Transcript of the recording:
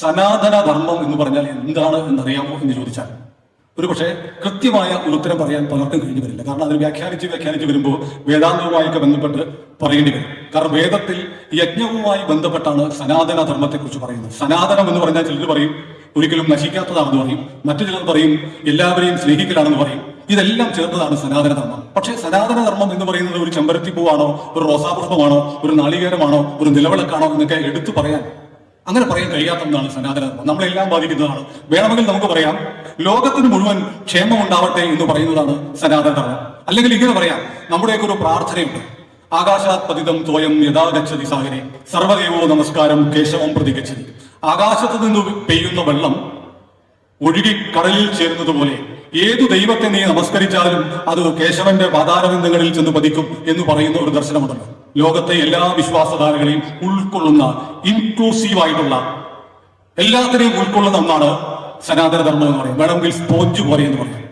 സനാതന ധർമ്മം എന്ന് പറഞ്ഞാൽ എന്താണ് എന്നറിയാമോ എന്ന് ചോദിച്ചാൽ ഒരു പക്ഷേ കൃത്യമായ ഒരു ഉത്തരം പറയാൻ പലർക്കും കഴിഞ്ഞു വരില്ല. കാരണം അതിൽ വ്യാഖ്യാനിച്ച് വ്യാഖ്യാനിച്ച് വരുമ്പോൾ വേദാന്തവുമായൊക്കെ ബന്ധപ്പെട്ട് പറയേണ്ടി വരും. കാരണം വേദത്തിൽ യജ്ഞവുമായി ബന്ധപ്പെട്ടാണ് സനാതന ധർമ്മത്തെക്കുറിച്ച് പറയുന്നത്. സനാതനം എന്ന് പറഞ്ഞാൽ ചിലർ പറയും ഒരിക്കലും നശിക്കാത്തതാണെന്ന് പറയും. മറ്റു ചിലർ പറയും എല്ലാവരെയും സ്നേഹിക്കലാണെന്ന് പറയും. ഇതെല്ലാം ചേർന്നതാണ് സനാതന ധർമ്മം പക്ഷേ സനാതന ധർമ്മം എന്ന് പറയുന്നത് ഒരു ചെമ്പരത്തി പൂവാണോ ഒരു റോസാപുഷ്പമാണോ ഒരു നാളികേരമാണോ ഒരു നിലവിളക്കാണോ എന്നൊക്കെ എടുത്തു പറയാൻ അങ്ങനെ പറയാൻ കഴിയാത്തതാണ് ഒന്നാണ് സനാതന നമ്മളെല്ലാം ബാധിക്കുന്നതാണ്. വേണമെങ്കിൽ നമുക്ക് പറയാം ലോകത്തിന് മുഴുവൻ ക്ഷേമം ഉണ്ടാവട്ടെ എന്ന് പറയുന്നതാണ് സനാതനധർമ്മം അല്ലെങ്കിൽ ഇങ്ങനെ പറയാം നമ്മുടെയൊക്കെ ഒരു പ്രാർത്ഥനയുണ്ട്. ആകാശാത് പതിതം തോയം യഥാഗച്ഛതി സാഗരെ സർവദേവോ നമസ്കാരം കേശവം പ്രതി ഗച്ഛതി ആകാശത്ത് നിന്ന് പെയ്യുന്ന വെള്ളം ഒഴുകി കടലിൽ ചേരുന്നത് പോലെ ഏതു ദൈവത്തെ നീ നമസ്കരിച്ചാലും അത് കേശവന്റെ പാതാരബന്ധങ്ങളിൽ ചെന്ന് പതിക്കും എന്ന് പറയുന്ന ഒരു ദർശനമുണ്ടല്ലോ. ലോകത്തെ എല്ലാ വിശ്വാസധാരകളെയും ഉൾക്കൊള്ളുന്ന ഇൻക്ലൂസീവ് ആയിട്ടുള്ള എല്ലാത്തിനെയും ഉൾക്കൊള്ളുന്ന ഒന്നാണ് സനാതനധർമ്മം എന്ന് പറയും വേണമെങ്കിൽ സ്പോഞ്ച് പോലെ എന്ന് പറയും